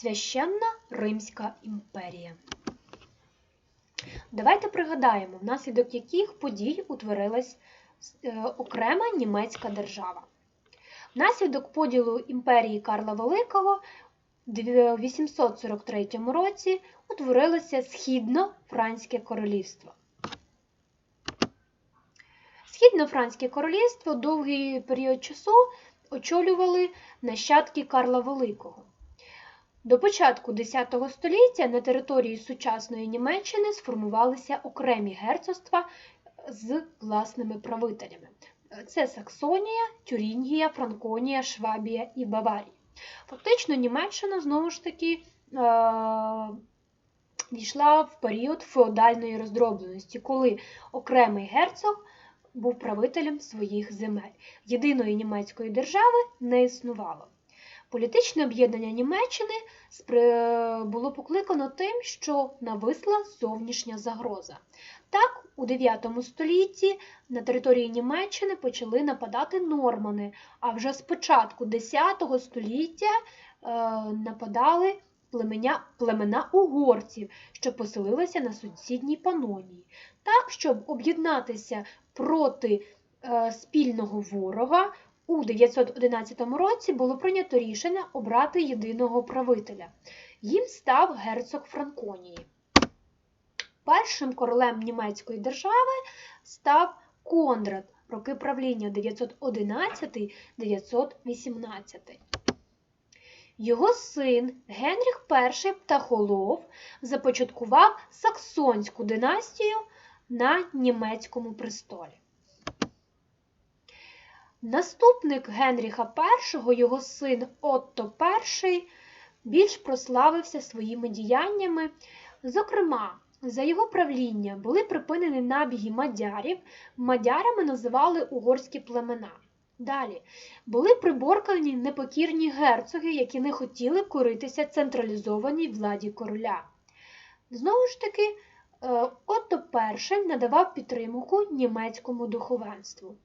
Священна Римська імперія. Давайте пригадаємо, внаслідок яких подій утворилась е, окрема німецька держава. Внаслідок поділу імперії Карла Великого в 843 році утворилося Східно-Франське королівство. Східно-Франське королівство довгий період часу очолювали нащадки Карла Великого. До початку X століття на території сучасної Німеччини сформувалися окремі герцогства з власними правителями. Це Саксонія, Тюрінгія, Франконія, Швабія і Баварія. Фактично, Німеччина знову ж таки е, війшла в період феодальної роздробленості, коли окремий герцог був правителем своїх земель. Єдиної німецької держави не існувало. Політичне об'єднання Німеччини було покликано тим, що нависла зовнішня загроза. Так, у 9 столітті на території Німеччини почали нападати нормани, а вже з початку 10 століття е, нападали племена, племена угорців, що поселилися на сусідній Панонії. Так, щоб об'єднатися проти е, спільного ворога, у 911 році було прийнято рішення обрати єдиного правителя. Їм став герцог Франконії. Першим королем німецької держави став Конрад, роки правління 911-918. Його син Генріх І Птахолов започаткував саксонську династію на німецькому престолі. Наступник Генріха І, його син Отто І, більш прославився своїми діяннями. Зокрема, за його правління були припинені набіги мадярів, мадярами називали угорські племена. Далі були приборкані непокірні герцоги, які не хотіли коритися централізованій владі короля. Знову ж таки, е, Отто І надавав підтримку німецькому духовенству.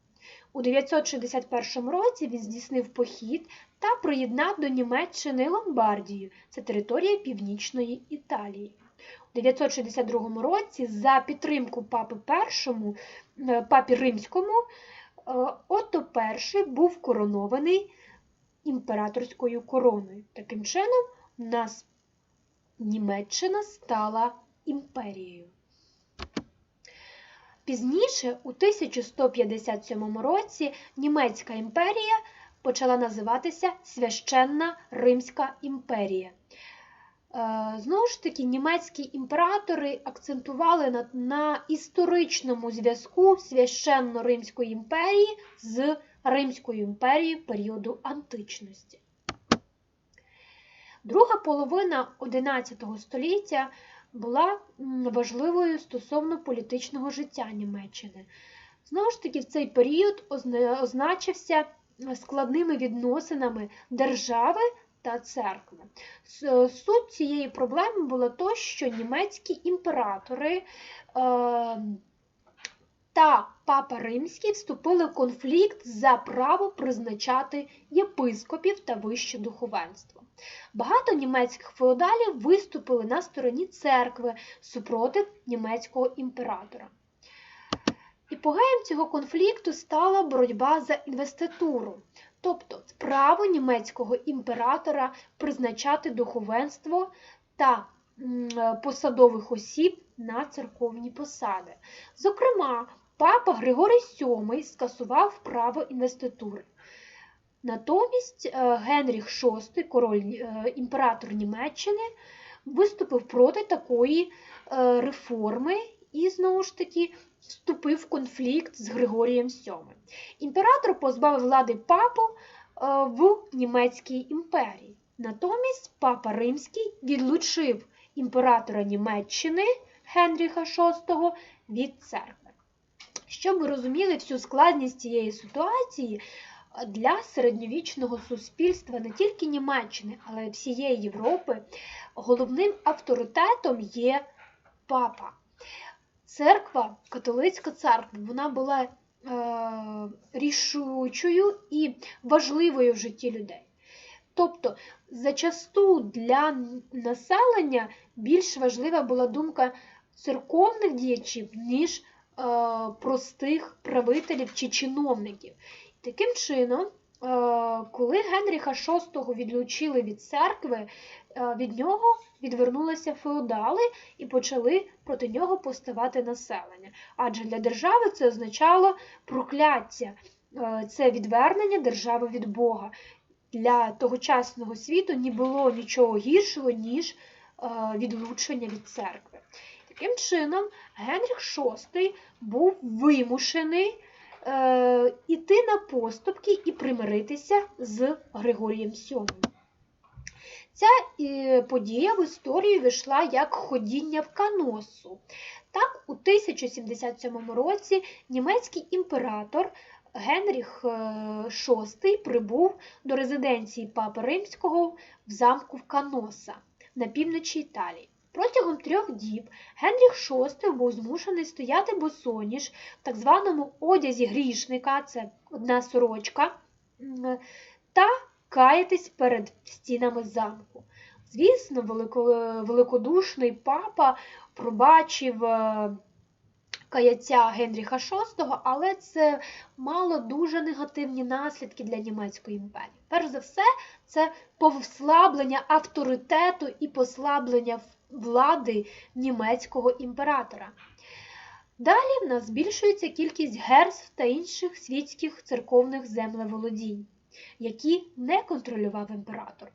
У 961 році він здійснив похід та приєднав до Німеччини Ломбардію, це територія Північної Італії. У 962 році за підтримку папи першому, е, папі римському е, Отто І був коронований імператорською короною. Таким чином, у нас Німеччина стала імперією. Пізніше, у 1157 році, Німецька імперія почала називатися Священна Римська імперія. Е, знову ж таки, німецькі імператори акцентували на, на історичному зв'язку священно Римської імперії з Римською імперією періоду античності. Друга половина XI століття була важливою стосовно політичного життя Німеччини. Знову ж таки, в цей період означився складними відносинами держави та церкви. Суть цієї проблеми була то, що німецькі імператори. Е та папа Римський вступили в конфлікт за право призначати єпископів та вище духовенство. Багато німецьких феодалів виступили на стороні церкви супротив німецького імператора. Іпогеєм цього конфлікту стала боротьба за інвеституру, тобто право німецького імператора призначати духовенство та посадових осіб на церковні посади. Зокрема, папа Григорій VII скасував право інвеститури. Натомість е, Генріх VI, король е, імператор Німеччини, виступив проти такої е, реформи і, знову ж таки, вступив в конфлікт з Григорієм VII. Імператор позбавив влади папу в Німецькій імперії. Натомість папа Римський відлучив імператора Німеччини Генріха VI від церкви. Щоб ви розуміли всю складність цієї ситуації, для середньовічного суспільства не тільки Німеччини, але й всієї Європи головним авторитетом є папа. Церква, католицька церква, вона була е, рішучою і важливою в житті людей. Тобто, зачасту для населення більш важлива була думка церковних діячів, ніж е, простих правителів чи чиновників. Таким чином, е, коли Генріха VI відлучили від церкви, е, від нього відвернулися феодали і почали проти нього поставати населення. Адже для держави це означало прокляття, е, це відвернення держави від Бога. Для тогочасного світу не було нічого гіршого, ніж е, відлучення від церкви. Таким чином, Генріх VI був вимушений е, іти на поступки і примиритися з Григорієм VII. Ця е, подія в історію вийшла як ходіння в каносу. Так, у 1077 році німецький імператор Генріх е, VI прибув до резиденції Папи Римського в замку в Каноса на півночі Італії. Протягом трьох діб Генріх VI був змушений стояти босоніж в так званому одязі грішника, це одна сорочка, та каятись перед стінами замку. Звісно, великодушний папа пробачив е, каяття Генріха VI, але це мало дуже негативні наслідки для німецької імперії. Перш за все, це послаблення авторитету і послаблення влади німецького імператора. Далі в нас збільшується кількість герцв та інших світських церковних землеволодінь, які не контролював імператор.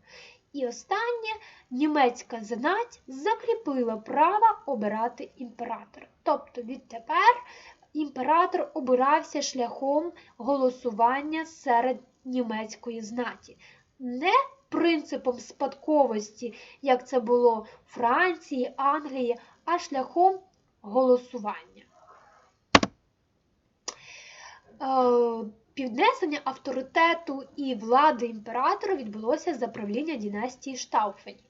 І останнє німецька знать закріпила право обирати імператора. Тобто відтепер імператор обирався шляхом голосування серед німецької знаті. Не принципом спадковості, як це було в Франції, Англії, а шляхом голосування. Е, Піднесення авторитету і влади імператора відбулося за правління династії Штауфенів.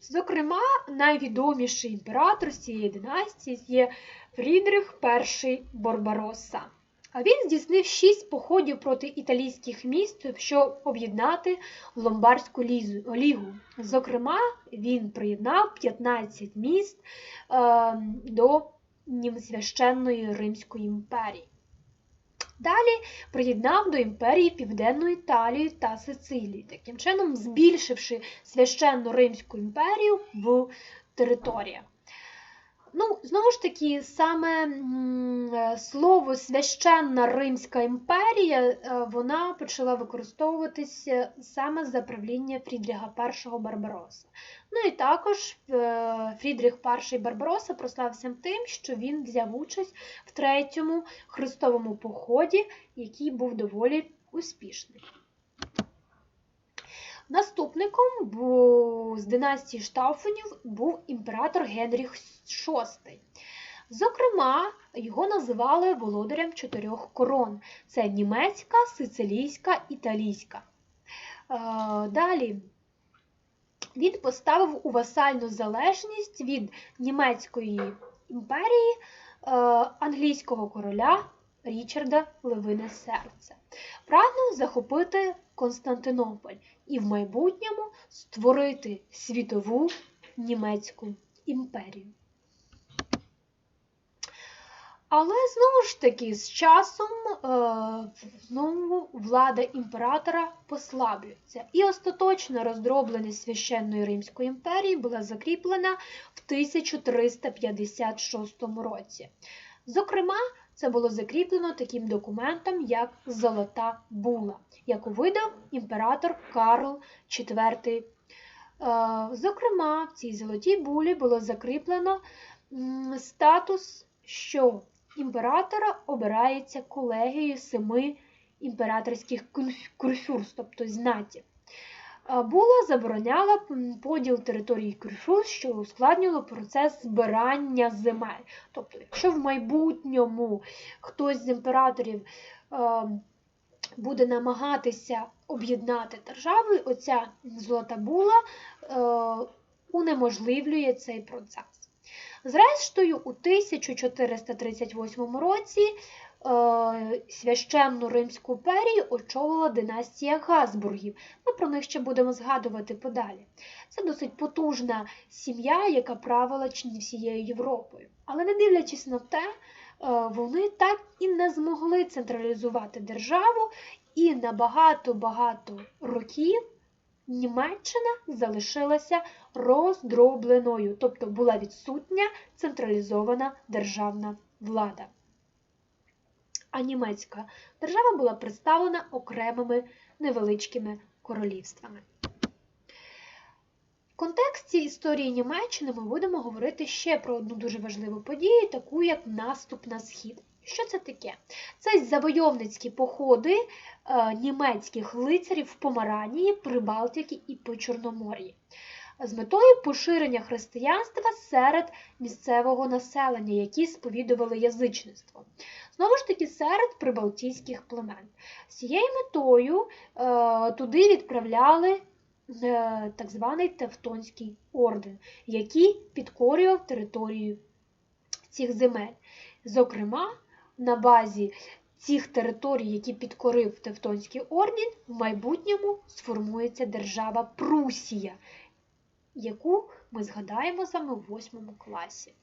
Зокрема, найвідоміший імператор з цієї династії є Фрідрих І Барбаросса. А він здійснив шість походів проти італійських міст, щоб об'єднати Ломбардську лігу. Зокрема, він приєднав 15 міст е, до священної Римської імперії. Далі приєднав до імперії Південну Італію та Сицилію, таким чином збільшивши священну Римську імперію в територіях. Ну, знову ж таки, саме е, слово священна Римська імперія е, вона почала використовуватися саме за правління Фрідріха І Барбароса. Ну і також е, Фрідріх І Барбароса прославився тим, що він взяв участь в третьому хрестовому поході, який був доволі успішний. Наступником з династії Штауфенів був імператор Генріх VI. Зокрема, його називали володарем чотирьох корон: це німецька, сицилійська, італійська. Е, Далі він поставив у васальну залежність від німецької імперії е, англійського короля Річарда Левине Серце. Прагнув захопити Константинополь і в майбутньому створити світову німецьку імперію. Але знову ж таки, з часом е, знову влада імператора послаблюється, і остаточне роздроблення священної Римської імперії була закріплена в 1356 році. Зокрема, це було закріплено таким документом, як Золота була, яку видав імператор Карл IV. Е, Зокрема, в цій золотій булі було закріплено статус, що імператора обирається колегією семи імператорських курф- курфюрст, тобто знатів. Була забороняла поділ території курфюрст, що ускладнювало процес збирання земель. Тобто, якщо в майбутньому хтось з імператорів буде намагатися об'єднати держави, оця золота була унеможливлює цей процес. Зрештою, у 1438 році священну Римську імперію очолила династія Газбургів. Ми про них ще будемо згадувати подалі. Це досить потужна сім'я, яка правила чи не всією Європою. Але не дивлячись на те, е, вони так і не змогли централізувати державу, і на багато-багато років Німеччина залишилася роздробленою, тобто була відсутня централізована державна влада. А німецька держава була представлена окремими невеличкими королівствами. В контексті історії Німеччини ми будемо говорити ще про одну дуже важливу подію, таку як наступ на схід. Що це таке? Це завойовницькі походи е, німецьких лицарів в Помаранії, Прибалтиці і по Чорномор'ї з метою поширення християнства серед місцевого населення, які сповідували язичництво. Знову ж таки, серед прибалтійських племен. З цією метою е, туди відправляли е, так званий Тевтонський орден, який підкорював територію цих земель. Зокрема, на базі цих територій, які підкорив Тевтонський орден, в майбутньому сформується держава Прусія, яку ми згадаємо з вами в восьмому класі.